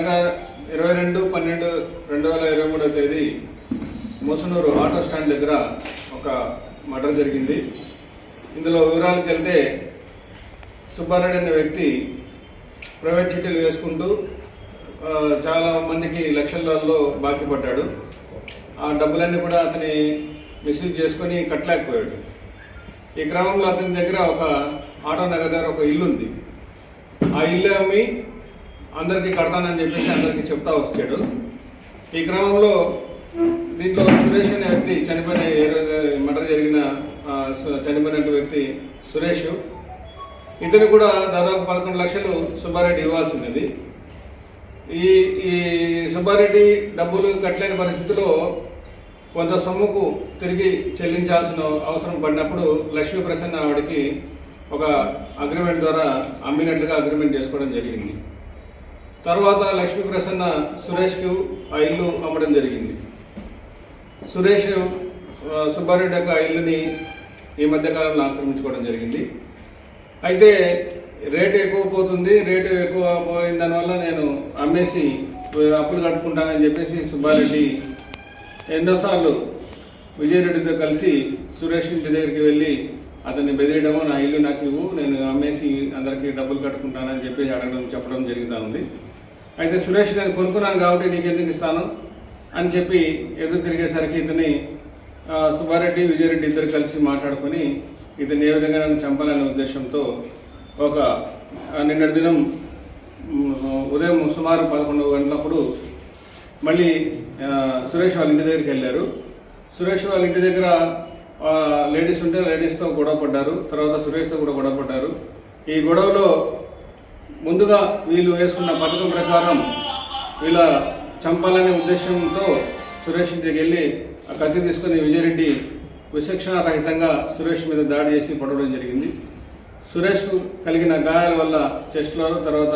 అనగా ఇరవై రెండు పన్నెండు రెండు వేల ఇరవై మూడవ తేదీ మోసనూరు ఆటో స్టాండ్ దగ్గర ఒక మర్డర్ జరిగింది. ఇందులో వివరాలకు వెళ్తే సుబ్బారెడ్డి అనే వ్యక్తి ప్రైవేట్ చిట్టీలు వేసుకుంటూ చాలా మందికి లక్షలలో బాకీ పడ్డాడు ఆ డబ్బులన్నీ కూడా అతని మిస్యూజ్ చేసుకొని కట్టలేకపోయాడు. ఈ క్రమంలో అతని దగ్గర ఒక ఆటో నగర్ దగ్గర ఒక ఇల్లు ఉంది ఆ ఇల్లు అమ్మి అందరికీ కడతానని చెప్పేసి అందరికీ చెప్తా వచ్చాడు. ఈ క్రమంలో దీంట్లో సురేష్ అనే వ్యక్తి చనిపోయిన ఏ రోజు మర్డర్ జరిగిన ఆ, చనిపోయిన వ్యక్తి సురేష్. ఇతను కూడా దాదాపు పదకొండు లక్షలు సుబ్బారెడ్డి ఇవ్వాల్సింది ఈ ఈ సుబ్బారెడ్డి డబ్బులు కట్టలేని పరిస్థితిలో కొంత సొమ్ముకు తిరిగి చెల్లించాల్సిన అవసరం పడినప్పుడు లక్ష్మీ ప్రసన్న ఆవిడకి ఒక అగ్రిమెంట్ ద్వారా అమ్మినట్లుగా అగ్రిమెంట్ చేసుకోవడం జరిగింది. తర్వాత లక్ష్మీ ప్రసన్న సురేష్కు ఆ ఇల్లు అమ్మడం జరిగింది. సురేష్ ఆ, సుబ్బారెడ్డి యొక్క ఇల్లుని ఈ మధ్యకాలంలో ఆక్రమించుకోవడం జరిగింది. అయితే రేటు ఎక్కువ పోతుంది రేటు ఎక్కువ పోయిన దానివల్ల నేను అమ్మేసి అప్పులు కట్టుకుంటానని చెప్పేసి సుబ్బారెడ్డి ఎన్నోసార్లు విజయరెడ్డితో కలిసి సురేష్ ఇంటి దగ్గరికి వెళ్ళి అతన్ని బెదిరియడము నా ఇల్లు నాకు ఇవ్వు నేను అమ్మేసి అందరికీ డబ్బులు కట్టుకుంటానని చెప్పేసి అడగడం చెప్పడం జరుగుతూ ఉంది. అయితే సురేష్ నేను కొనుక్కున్నాను కాబట్టి నీకు ఎందుకు ఇస్తాను అని చెప్పి ఎదురు తిరిగేసరికి ఇతని సుబ్బారెడ్డి విజయరెడ్డి ఇద్దరు కలిసి మాట్లాడుకొని ఇతని ఏ విధంగా నన్ను చంపాలనే ఉద్దేశంతో ఒక ఆ, నిన్నటి దినం ఉదయం సుమారు పదకొండు గంటలప్పుడు మళ్ళీ సురేష్ వాళ్ళ ఇంటి దగ్గరికి వెళ్ళారు. సురేష్ వాళ్ళ ఇంటి దగ్గర లేడీస్ ఉంటే లేడీస్తో గొడవ పడ్డారు. తర్వాత సురేష్తో కూడా గొడవ పడ్డారు. ఈ గొడవలో ముందుగా వీళ్ళు వేసుకున్న పథకం ప్రకారం వీళ్ళ చంపాలనే ఉద్దేశంతో సురేష్ ఇంటికి వెళ్ళి ఆ కత్తి తీసుకుని విజయరెడ్డి విచక్షణ రహితంగా సురేష్ మీద దాడి చేసి పడవడం జరిగింది. సురేష్కు కలిగిన గాయాల వల్ల చెస్ట్లో తర్వాత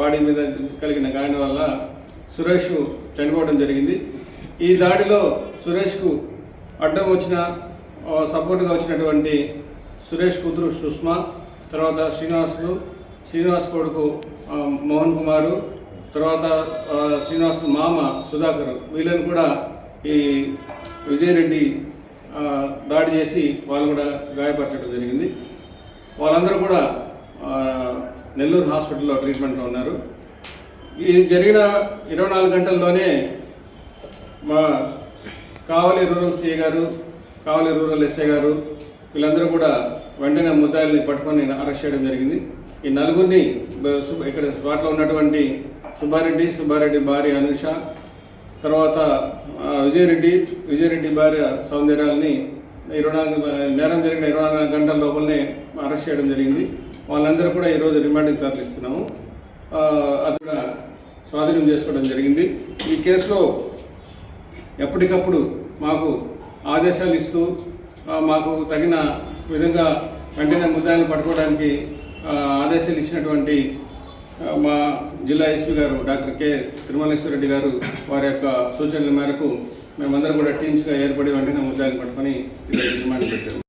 బాడీ మీద కలిగిన గాయాల వల్ల సురేష్ చనిపోవడం జరిగింది. ఈ దాడిలో సురేష్కు అడ్డం వచ్చిన సపోర్ట్గా వచ్చినటువంటి సురేష్ కూతురు సుష్మా తర్వాత శ్రీనివాసులు శ్రీనివాస్ కొడుకు మోహన్ కుమారు తర్వాత శ్రీనివాస్ మామ సుధాకర్ వీళ్ళని కూడా ఈ విజయరెడ్డి దాడి చేసి వాళ్ళు కూడా గాయపరచడం జరిగింది. వాళ్ళందరూ కూడా నెల్లూరు హాస్పిటల్లో ట్రీట్మెంట్లో ఉన్నారు. ఇది జరిగిన ఇరవై నాలుగు గంటల్లోనే మా కావలి రూరల్ సిఏ గారు కావలి రూరల్ ఎస్ఐ గారు వీళ్ళందరూ కూడా వెంటనే ముద్దాయిల్ని పట్టుకొని అరెస్ట్ చేయడం జరిగింది. ఈ నలుగురిని ఇక్కడ స్పాట్లో ఉన్నటువంటి సుబ్బారెడ్డి సుబ్బారెడ్డి భార్య అనుష తర్వాత విజయరెడ్డి విజయరెడ్డి భార్య సౌందర్యాలని ఇరవై నాలుగు నేరం జరిగిన ఇరవై నాలుగు గంటల లోపలనే అరెస్ట్ చేయడం జరిగింది. వాళ్ళందరూ కూడా ఈరోజు రిమాండ్కి తరలిస్తున్నాము ఆ, అది కూడా స్వాధీనం చేసుకోవడం జరిగింది. ఈ కేసులో ఎప్పటికప్పుడు మాకు ఆదేశాలు ఇస్తూ మాకు తగిన విధంగా వెంటనే ముద్దాయిని పట్టుకోవడానికి ఆదేశాలు ఇచ్చినటువంటి మా జిల్లా ఎస్పీ గారు డాక్టర్ కె తిరుమలేశ్వరరెడ్డి గారు వారి యొక్క సూచనల మేరకు మేమందరం కూడా టీమ్స్గా ఏర్పడి వెంటనే ముద్దాయిని పట్టుకొని ఈరోజు రిమాండ్ పెట్టాము.